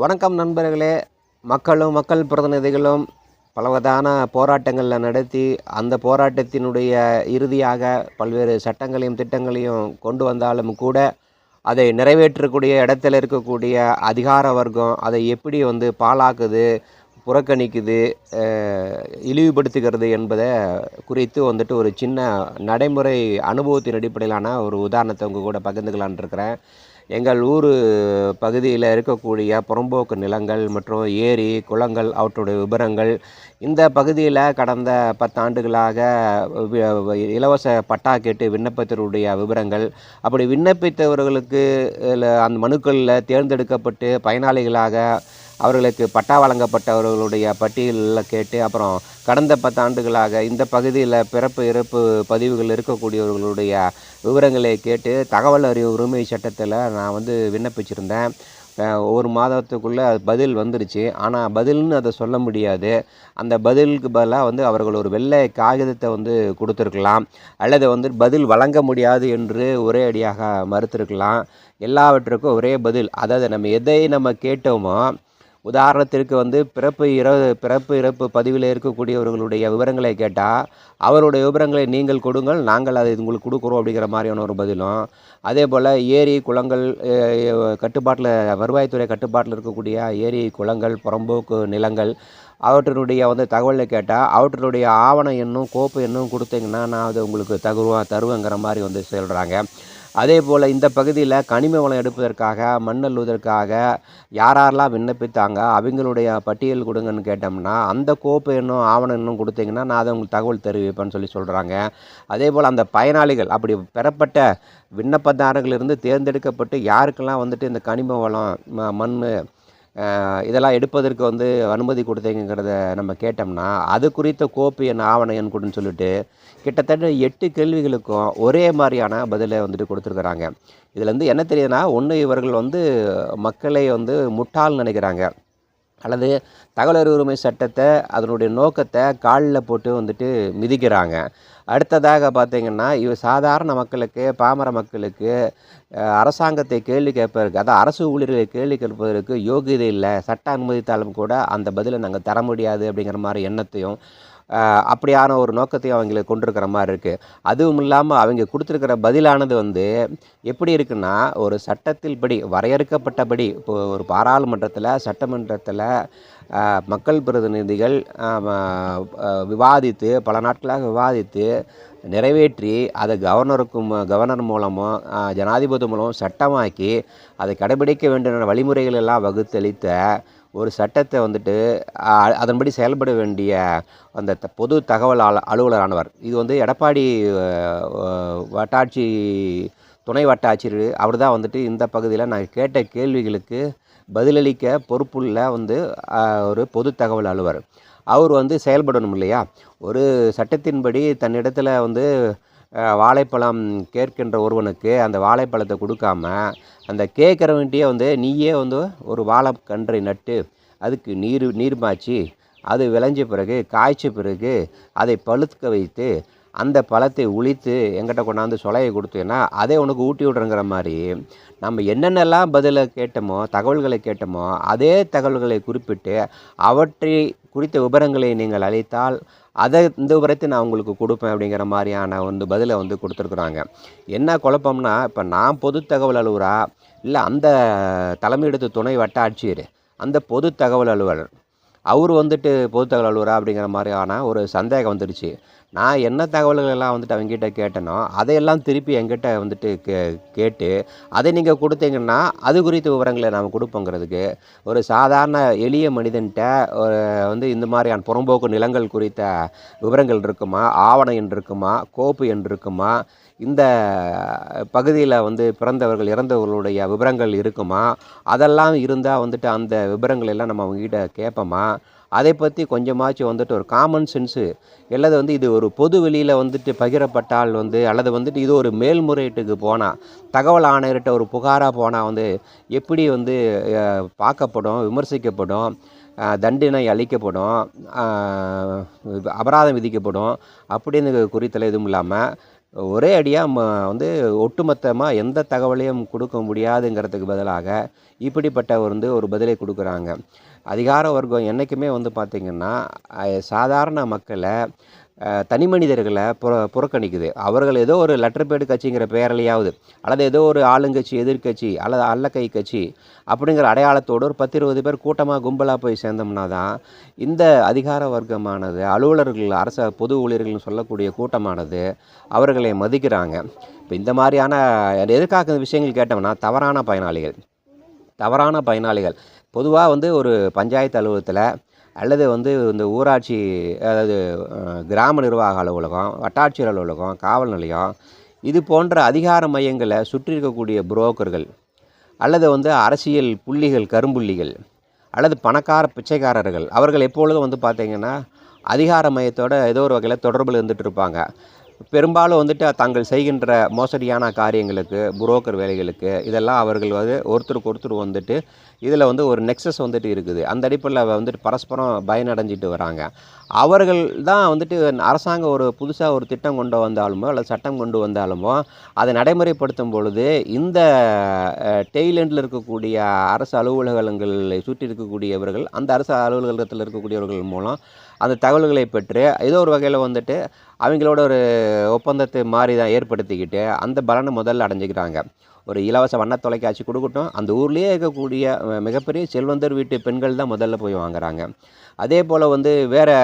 வணக்கம் நண்பர்களே. மக்களும் மக்கள் பிரதிநிதிகளும் பலவதான போராட்டங்களில் நடத்தி அந்த போராட்டத்தினுடைய இறுதியாக பல்வேறு சட்டங்களையும் திட்டங்களையும் கொண்டு வந்தாலும் கூட அதை நிறைவேற்றக்கூடிய இடத்துல இருக்கக்கூடிய அதிகார வர்க்கம் அதை எப்படி வந்து பாழாக்குது புறக்கணிக்குது இழிவுபடுத்துகிறது என்பதை குறித்து வந்துட்டு ஒரு சின்ன நடைமுறை அனுபவத்தின் அடிப்படையிலான ஒரு உதாரணத்தை உங்கள் கூட பகிர்ந்துக்கலான் இருக்கிறேன். எங்கள் ஊர் பகுதியில் இருக்கக்கூடிய புறம்போக்கு நிலங்கள் மற்றும் ஏரி குளங்கள் அவற்றுடைய விபரங்கள் இந்த பகுதியில் கடந்த பத்தாண்டுகளாக இலவச பட்டா கேட்டு விண்ணப்பத்தினுடைய விவரங்கள் அப்படி விண்ணப்பித்தவர்களுக்கு அந்த மனுக்களில் தேர்ந்தெடுக்கப்பட்டு பயனாளிகளாக அவர்களுக்கு பட்டா வழங்கப்பட்டவர்களுடைய பட்டியலில் கேட்டு அப்புறம் கடந்த பத்தாண்டுகளாக இந்த பகுதியில் பிறப்பு இறப்பு பதிவுகள் இருக்கக்கூடியவர்களுடைய விவரங்களை கேட்டு தகவல் அறிவு உரிமை சட்டத்தில் நான் வந்து விண்ணப்பிச்சிருந்தேன். ஒரு மாதத்துக்குள்ளே அது பதில் வந்துருச்சு. ஆனால் பதில்னு அதை சொல்ல முடியாது. அந்த பதிலுக்கு பதிலாக வந்து அவர்கள் ஒரு வெள்ளை காகிதத்தை வந்து கொடுத்துருக்கலாம். அல்லது வந்து பதில் வழங்க முடியாது என்று ஒரே அடியாக மறுத்திருக்கலாம். எல்லாவற்றுக்கும் ஒரே பதில். அதாவது நம்ம எதை நம்ம கேட்டோமோ உதாரணத்திற்கு வந்து பிறப்பு இற பிறப்பு இறப்பு பதிவில் இருக்கக்கூடியவர்களுடைய விவரங்களை கேட்டால் அவருடைய விவரங்களை நீங்கள் கொடுங்கள் நாங்கள் அதை உங்களுக்கு கொடுக்குறோம் அப்படிங்கிற மாதிரியான ஒரு பதிலும். அதே போல் ஏரி குளங்கள் கட்டுப்பாட்டில் வருவாய்த்துறை கட்டுப்பாட்டில் இருக்கக்கூடிய ஏரி குளங்கள் புறம்போக்கு நிலங்கள் அவற்றினுடைய வந்து தகவலை கேட்டால் அவற்றினுடைய ஆவணம் என்னும் கோப்பு என்னும் கொடுத்தீங்கன்னா நான் அதை உங்களுக்கு தருவேன் தருவேங்கிற மாதிரி வந்து சொல்கிறாங்க அதே போல் இந்த பகுதியில் கனிம வளம் எடுப்பதற்காக மண் அள்ளுவதற்காக யாரெல்லாம் விண்ணப்பித்தாங்க அவங்களுடைய பட்டியல் கொடுங்கன்னு கேட்டோம்னா அந்த கோப்பு என்னும் ஆவணம் இன்னும் கொடுத்தீங்கன்னா நான் அதை உங்களுக்கு தகவல் தெரிவிப்பேன்னு சொல்லி சொல்கிறாங்க அதே போல் அந்த பயனாளிகள் அப்படி பெறப்பட்ட விண்ணப்பதாரர்களிருந்து தேர்ந்தெடுக்கப்பட்டு யாருக்கெல்லாம் வந்துட்டு இந்த கனிம வளம் ம மண் இதெல்லாம் எடுப்பதற்கு வந்து அனுமதி கொடுத்தீங்கிறத நம்ம கேட்டோம்னா அது குறித்த கோப்பு எண் ஆவண என் கொடுன்னு சொல்லிட்டு கிட்டத்தட்ட எட்டு கேள்விகளுக்கும் ஒரே மாதிரியான பதிலை வந்துட்டு கொடுத்துருக்குறாங்க. இதில் வந்து என்ன தெரியுதுன்னா ஒன்று இவர்கள் வந்து மக்களை வந்து முட்டாள் நினைக்கிறாங்க. அல்லது தகவல் உரிமை சட்டத்தை அதனுடைய நோக்கத்தை காலில் போட்டு வந்துட்டு மிதிக்கிறாங்க. அடுத்ததாக பார்த்திங்கன்னா இவ சாதாரண மக்களுக்கு பாமர மக்களுக்கு அரசாங்கத்தை கேள்வி கேட்பதற்கு அதாவது அரசு ஊழியர்களை கேள்வி கேட்பதற்கு யோகியதை இல்லை. சட்ட அனுமதித்தாலும் கூட அந்த பதிலை நாங்கள் தர முடியாது அப்படிங்கிற மாதிரி எண்ணத்தையும் அப்படியான ஒரு நோக்கத்தையும் அவங்களுக்கு கொண்டிருக்கிற மாதிரி இருக்குது அதுவும் இல்லாமல் அவங்க கொடுத்துருக்கிற பதிலானது வந்து எப்படி இருக்குன்னா ஒரு சட்டத்தில் படி வரையறுக்கப்பட்டபடி இப்போ ஒரு பாராளுமன்றத்தில் சட்டமன்றத்தில் மக்கள் பிரதிநிதிகள் விவாதித்து பல நாட்களாக விவாதித்து நிறைவேற்றி அதை கவர்னருக்கும் கவர்னர் மூலமும் ஜனாதிபதி மூலமும் சட்டமாக்கி அதை கடைபிடிக்க வேண்டிய வழிமுறைகள் எல்லாம் வகுத்தளித்த ஒரு சட்டத்தை வந்துட்டு அதன்படி செயல்பட வேண்டிய அந்த த- பொது தகவல் அல அலுவலரானவர். இது வந்து எடப்பாடி வட்டாட்சி துணை வட்டாட்சியர் அவர் தான் வந்துட்டு இந்த பகுதியில் நான் கேட்ட கேள்விகளுக்கு பதிலளிக்க பொறுப்புள்ள வந்து ஒரு பொது தகவல் அலுவலர். அவர் வந்து செயல்படணும் இல்லையா? ஒரு சட்டத்தின்படி தன்னிடத்தில் வந்து வாழைப்பழம் கேட்கின்ற ஒருவனுக்கு அந்த வாழைப்பழத்தை கொடுக்காம அந்த கேட்குறவன்ட்டே வந்து நீயே வந்து ஒரு வாழைக்கன்றை நட்டு அதுக்கு நீர் நீர் மாச்சி அது விளைஞ்ச பிறகு காய்ச்ச பிறகு அதை பழுத்துக்க வைத்து அந்த பழத்தை உளித்து எங்கிட்ட கொண்டாந்து சொலையை கொடுத்தீங்கன்னா அதே உனக்கு ஊட்டி விடுறங்கிற மாதிரி நம்ம என்னென்னலாம் பதிலை கேட்டோமோ தகவல்களை கேட்டோமோ அதே தகவல்களை குறிப்பிட்டு அவற்றை குறித்த விவரங்களை நீங்கள் அளித்தால் அதை இந்த விவரத்தை நான் உங்களுக்கு கொடுப்பேன் அப்படிங்கிற மாதிரியான வந்து பதிலை வந்து கொடுத்துருக்குறாங்க. என்ன குழப்பம்னா இப்போ நான் பொது தகவல் அலுவலரா? இல்லை அந்த தலைமையிடத்து துணை வட்ட ஆட்சியர் அந்த பொது தகவல் அலுவலர் அவர் வந்துட்டு பொது தகவல் அலுவலரா அப்படிங்கிற மாதிரியான ஒரு சந்தேகம் வந்துடுச்சு நான் என்ன தகவல்கள் எல்லாம் வந்துட்டு அவங்ககிட்ட கேட்டனோ அதையெல்லாம் திருப்பி எங்கிட்ட வந்துட்டு கே கேட்டு அதை நீங்கள் கொடுத்தீங்கன்னா அது குறித்த விவரங்களை நாம் கொடுப்போங்கிறதுக்கு ஒரு சாதாரண எளிய மனிதன்கிட்ட வந்து இந்த மாதிரியான புறம்போக்கு நிலங்கள் குறித்த விவரங்கள் இருக்குமா ஆவணம் என்று இருக்குமா கோப்பு என்று இருக்குமா இந்த பகுதியில் வந்து பிறந்தவர்கள் இறந்தவர்களுடைய விவரங்கள் இருக்குமா அதெல்லாம் இருந்தால் வந்துட்டு அந்த விவரங்கள் எல்லாம் நம்ம அவங்ககிட்ட கேட்போமா? அதை பற்றி கொஞ்சமாச்சும் வந்துட்டு ஒரு காமன் சென்ஸு அல்லது வந்து இது ஒரு பொது வெளியில் வந்துட்டு பகிரப்பட்டால் வந்து அல்லது வந்துட்டு இது ஒரு மேல்முறையீட்டுக்கு போனால் தகவல் ஆணையர்கிட்ட ஒரு புகாராக போனால் வந்து எப்படி வந்து பார்க்கப்படும் விமர்சிக்கப்படும் தண்டனை அளிக்கப்படும் அபராதம் விதிக்கப்படும் அப்படின்னு குறித்தல எதுவும் இல்லாமல் ஒரே அடியாக ம வந்து ஒட்டுமொத்தமாக எந்த தகவலையும் கொடுக்க முடியாதுங்கிறதுக்கு பதிலாக இப்படிப்பட்ட வந்து ஒரு பதிலை கொடுக்குறாங்க. அதிகார வர்க்கம் என்றைக்குமே வந்து பார்த்திங்கன்னா சாதாரண மக்களை தனி மனிதர்களை புற புறக்கணிக்குது. அவர்கள் ஏதோ ஒரு லெட்டர் பேடு கட்சிங்கிற பெயரிலையாவது அல்லது ஏதோ ஒரு ஆளுங்கட்சி எதிர்க்கட்சி அல்லது அல்லக்கை கட்சி அப்படிங்கிற அடையாளத்தோடு ஒரு பத்து இருபது பேர் கூட்டமாக கும்பலாக போய் சேர்ந்தோம்னா தான் இந்த அதிகார வர்க்கமானது அலுவலர்கள் அரச பொது ஊழியர்கள்னு சொல்லக்கூடிய கூட்டமானது அவர்களை மதிக்கிறாங்க. இப்போ இந்த மாதிரியான எதுக்காக இந்த விஷயங்கள் கேட்டோம்னா தவறான பயனாளிகள். தவறான பயனாளிகள். பொதுவாக வந்து ஒரு பஞ்சாயத்து அலுவலகத்தில் அல்லது வந்து இந்த ஊராட்சி அதாவது கிராம நிர்வாக அலுவலகம் வட்டாட்சியர் அலுவலகம் காவல் நிலையம் இது போன்ற அதிகார மையங்களை சுற்றி இருக்கக்கூடிய புரோக்கர்கள் அல்லது வந்து அரசியல் புள்ளிகள் கரும்புள்ளிகள் அல்லது பணக்கார பிச்சைக்காரர்கள் அவர்கள் எப்பொழுதும் வந்து பார்த்திங்கன்னா அதிகார மையத்தோட ஏதோ ஒரு வகையில் தொடர்பில் இருந்துகிட்டு இருப்பாங்க. பெரும்பாலும் வந்துட்டு தாங்கள் செய்கின்ற மோசடியான காரியங்களுக்கு புரோக்கர் வேலைகளுக்கு இதெல்லாம் அவர்கள் வந்து ஒருத்தருக்கு ஒருத்தர் வந்துட்டு இதில் வந்து ஒரு நெக்ஸஸ் வந்துட்டு இருக்குது. அந்த அடிப்படையில் வந்துட்டு பரஸ்பரம் பயனடைஞ்சிட்டு வராங்க. அவர்கள் தான் வந்துட்டு அரசாங்கம் ஒரு புதுசாக ஒரு திட்டம் கொண்டு வந்தாலுமோ அல்லது சட்டம் கொண்டு வந்தாலுமோ அதை நடைமுறைப்படுத்தும் பொழுது இந்த டெய்லண்டில் இருக்கக்கூடிய அரசு அலுவலகங்களை சுற்றி இருக்கக்கூடியவர்கள் அந்த அரசு அலுவலகத்தில் இருக்கக்கூடியவர்கள் மூலம் அந்த தகவல்களை பெற்று ஏதோ ஒரு வகையில் வந்துட்டு அவங்களோட ஒரு ஒப்பந்தத்தை மாதிரி தான் ஏற்படுத்திக்கிட்டு அந்த பலனை முதல்ல அடைஞ்சிக்கிறாங்க. ஒரு இலவச வண்ண தொலைக்காட்சி கொடுக்கட்டும். அந்த ஊர்லேயே இருக்கக்கூடிய மிகப்பெரிய செல்வந்தர் வீட்டு பெண்கள் தான் முதல்ல போய் வாங்குறாங்க. அதே போல் வந்து வேறு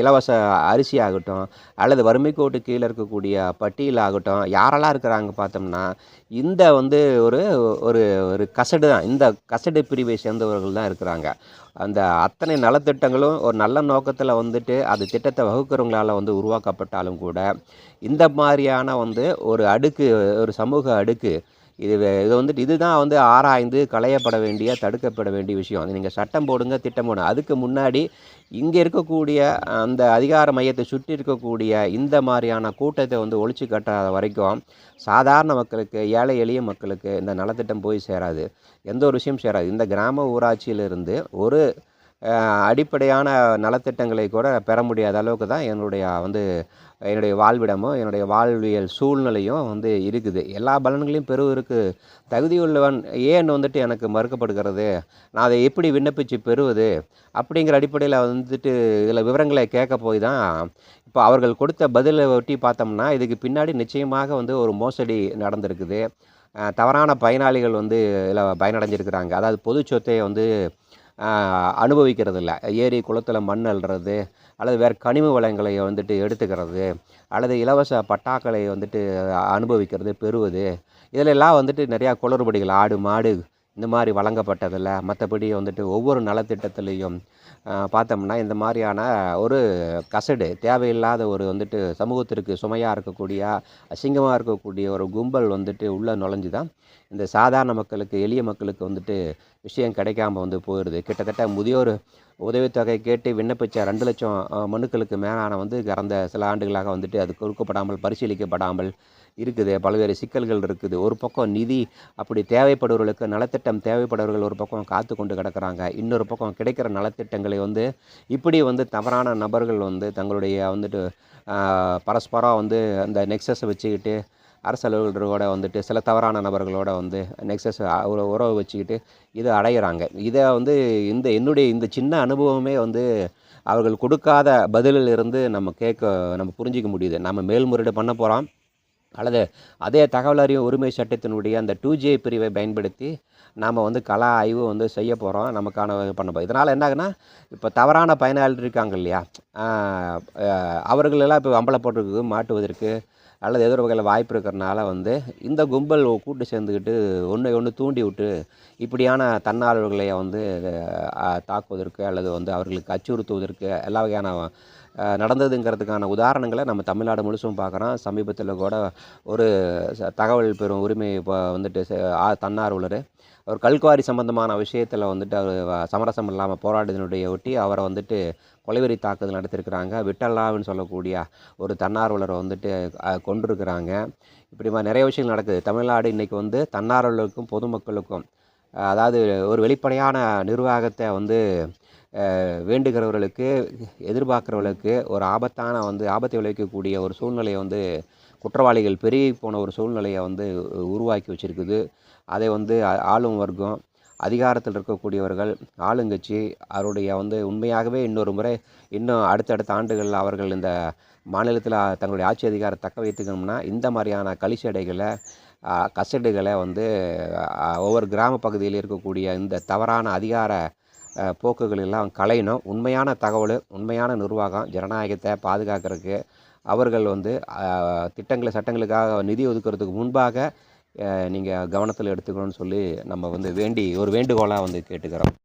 இலவச அரிசி ஆகட்டும் அல்லது வறுமை கோட்டு கீழே இருக்கக்கூடிய பட்டியல் ஆகட்டும் யாரெல்லாம் இருக்கிறாங்க பார்த்தோம்னா இந்த வந்து ஒரு ஒரு ஒரு கசடு தான். இந்த கசடு பிரிவை சேர்ந்தவர்கள் தான் இருக்கிறாங்க. அந்த அத்தனை நலத்திட்டங்களும் ஒரு நல்ல நோக்கத்தில் வந்துட்டு அது திட்டத்தை வகுக்கிறவங்களால வந்து உருவாக்கப்பட்டாலும் கூட இந்த மாதிரியான வந்து ஒரு அடுக்கு ஒரு சமூக அடுக்கு இது இதை இது வந்துட்டு இதுதான் வந்து ஆராய்ந்து களையப்பட வேண்டிய தடுக்கப்பட வேண்டிய விஷயம். நீங்கள் சட்டம் போடுங்க திட்டம் போடுங்க. அதுக்கு முன்னாடி இங்கே இருக்கக்கூடிய அந்த அதிகார மையத்தை சுற்றி இருக்கக்கூடிய இந்த மாதிரியான கூட்டத்தை வந்து ஒழிச்சு கட்டாத வரைக்கும் சாதாரண மக்களுக்கு ஏழை எளிய மக்களுக்கு இந்த நலத்திட்டம் போய் சேராது. எந்த ஒரு விஷயம் சேராது. இந்த கிராம ஊராட்சியிலிருந்து ஒரு அடிப்படையான நலத்திட்டங்களை கூட பெற முடியாத அளவுக்கு தான் என்னுடைய வந்து என்னுடைய வாழ்விடமும் என்னுடைய வாழ்வியல் சூழ்நிலையும் வந்து இருக்குது. எல்லா பலன்களையும் பெறுவதற்கு தகுதியுள்ளவன் ஏன் வந்துட்டு எனக்கு மறுக்கப்படுகிறது? நான் அதை எப்படி விண்ணப்பித்து பெறுவது? அப்படிங்கிற அடிப்படையில் வந்துட்டு இதில் விவரங்களை கேட்க போய் தான் இப்போ அவர்கள் கொடுத்த பதிலை ஒட்டி பார்த்தோம்னா இதுக்கு பின்னாடி நிச்சயமாக வந்து ஒரு மோசடி நடந்திருக்குது. தவறான பயனாளிகள் வந்து இதில் பயனடைஞ்சிருக்கிறாங்க. அதாவது பொது சொத்தை வந்து அனுபவிக்கிறது இல்லை ஏரி குளத்தில் மண் அள்ளுறது அல்லது வேறு கனிம வளங்களை வந்துட்டு எடுத்துக்கிறது அல்லது இலவச பட்டாக்களை வந்துட்டு அனுபவிக்கிறது பெறுவது இதிலெல்லாம் வந்துட்டு நிறையா குளறுபடிகள் ஆடு மாடு இந்த மாதிரி வழங்கப்பட்டதில்ல. மற்றபடி வந்துட்டு ஒவ்வொரு நலத்திட்டத்துலேயும் பார்த்தோம்னா இந்த மாதிரியான ஒரு கசடு தேவையில்லாத ஒரு வந்துட்டு சமூகத்திற்கு சுமையாக இருக்கக்கூடிய அசிங்கமாக இருக்கக்கூடிய ஒரு கும்பல் வந்துட்டு உள்ளே நுழைஞ்சு தான் இந்த சாதாரண மக்களுக்கு எளிய மக்களுக்கு வந்துட்டு விஷயம் கிடைக்காம வந்து போயிடுது கிட்டத்தட்ட முதியோர் உதவித்தொகை கேட்டு விண்ணப்பித்த ரெண்டு லட்சம் மனுக்களுக்கு மேலான வந்து கடந்த சில ஆண்டுகளாக வந்துட்டு அது கொடுக்கப்படாமல் பரிசீலிக்கப்படாமல் இருக்குது. பல்வேறு சிக்கல்கள் இருக்குது. ஒரு பக்கம் நிதி அப்படி தேவைப்படுவர்களுக்கு நலத்திட்டம் தேவைப்படுவர்கள் ஒரு பக்கம் காத்து கொண்டு கிடக்கிறாங்க. இன்னொரு பக்கம் கிடைக்கிற நலத்திட்டங்களை வந்து இப்படி வந்து தவறான நபர்கள் வந்து தங்களுடைய வந்துட்டு பரஸ்பரம் வந்து அந்த நெக்ஸஸை வச்சுக்கிட்டு அரசு அலுவலர்களோட வந்துட்டு சில தவறான நபர்களோட வந்து நெக்ஸஸ் உறவு வச்சுக்கிட்டு இதை அடையிறாங்க. இதை வந்து இந்த என்னுடைய இந்த சின்ன அனுபவமே வந்து அவர்கள் கொடுக்காத பதிலில் இருந்து நம்ம கேட்க நம்ம புரிஞ்சிக்க முடியுது. நம்ம மேல்முறையீடு பண்ண போகிறோம் அல்லது அதே தகவல் அறிவு உரிமை சட்டத்தினுடைய அந்த டூ ஜே பிரிவை பயன்படுத்தி நாம் வந்து கலா ஆய்வு வந்து செய்ய போகிறோம் நமக்கான பண்ண போகிறோம் இதனால் என்ன ஆகுனா இப்போ தவறான பயனாளி இருக்காங்க இல்லையா? அவர்களெல்லாம் இப்போ அம்பலப்பட்டிருக்கு மாட்டுவதற்கு அல்லது ஏதோ ஒரு வகையில் வாய்ப்பு இருக்கிறனால வந்து இந்த கும்பல் கூட்டு சேர்ந்துக்கிட்டு ஒன்றை ஒன்று தூண்டி விட்டு இப்படியான தன்னார்வர்களை வந்து தாக்குவதற்கு அல்லது வந்து அவர்களுக்கு அச்சுறுத்துவதற்கு எல்லா வகையான நடந்ததுங்கிறதுக்கான உதாரணங்களை நம்ம தமிழ்நாடு முழுசும் பார்க்குறோம். சமீபத்தில் கூட ஒரு தகவல் பெறும் உரிமை இப்போ வந்துட்டு தன்னார்வலர் ஒரு கல்குவாரி சம்பந்தமான விஷயத்தில் வந்துட்டு அவர் சமரசம் இல்லாமல் போராடுதனுடைய ஒட்டி அவரை வந்துட்டு கொலைவெறி தாக்குதல் நடத்திருக்கிறாங்க. விட்டல்லாவின்னு சொல்லக்கூடிய ஒரு தன்னார்வலரை வந்துட்டு கொண்டிருக்கிறாங்க இப்படி மாதிரி நிறைய விஷயங்கள் நடக்குது. தமிழ்நாடு இன்றைக்கி வந்து தன்னார்வலருக்கும் பொதுமக்களுக்கும் அதாவது ஒரு வெளிப்படையான நிர்வாகத்தை வந்து வேண்டுகிறவர்களுக்கு எதிர்பார்க்குறவர்களுக்கு ஒரு ஆபத்தான வந்து ஆபத்தை விளைவிக்கக்கூடிய ஒரு சூழ்நிலையை வந்து குற்றவாளிகள் பெருகி போன ஒரு சூழ்நிலையை வந்து உருவாக்கி வச்சுருக்குது. அதை வந்து ஆளும் வர்க்கம் அதிகாரத்தில் இருக்கக்கூடியவர்கள் ஆளுங்கட்சி அவருடைய வந்து உண்மையாகவே இன்னொரு முறை இன்னும் அடுத்தடுத்த ஆண்டுகளில் அவர்கள் இந்த மாநிலத்தில் தங்களுடைய ஆட்சி அதிகாரம் தக்க வைத்துக்கணும்னா இந்த மாதிரியான கழிச்சடைகளை கசடுகளை வந்து ஒவ்வொரு கிராம பகுதியில் இருக்கக்கூடிய இந்த தவறான அதிகார போக்குகள் எல்லாம் களையணும். உண்மையான தகவல் உண்மையான நிர்வாகம் ஜனநாயகத்தை பாதுகாக்கிறதுக்கு அவர்கள் வந்து திட்டங்களை சட்டங்களுக்காக நிதி ஒதுக்குறதுக்கு முன்பாக நீங்கள் கவனத்தில் எடுத்துக்கணும்னு சொல்லி நம்ம வந்து வேண்டி ஒரு வேண்டுகோளாக வந்து கேட்டுக்கிறோம்.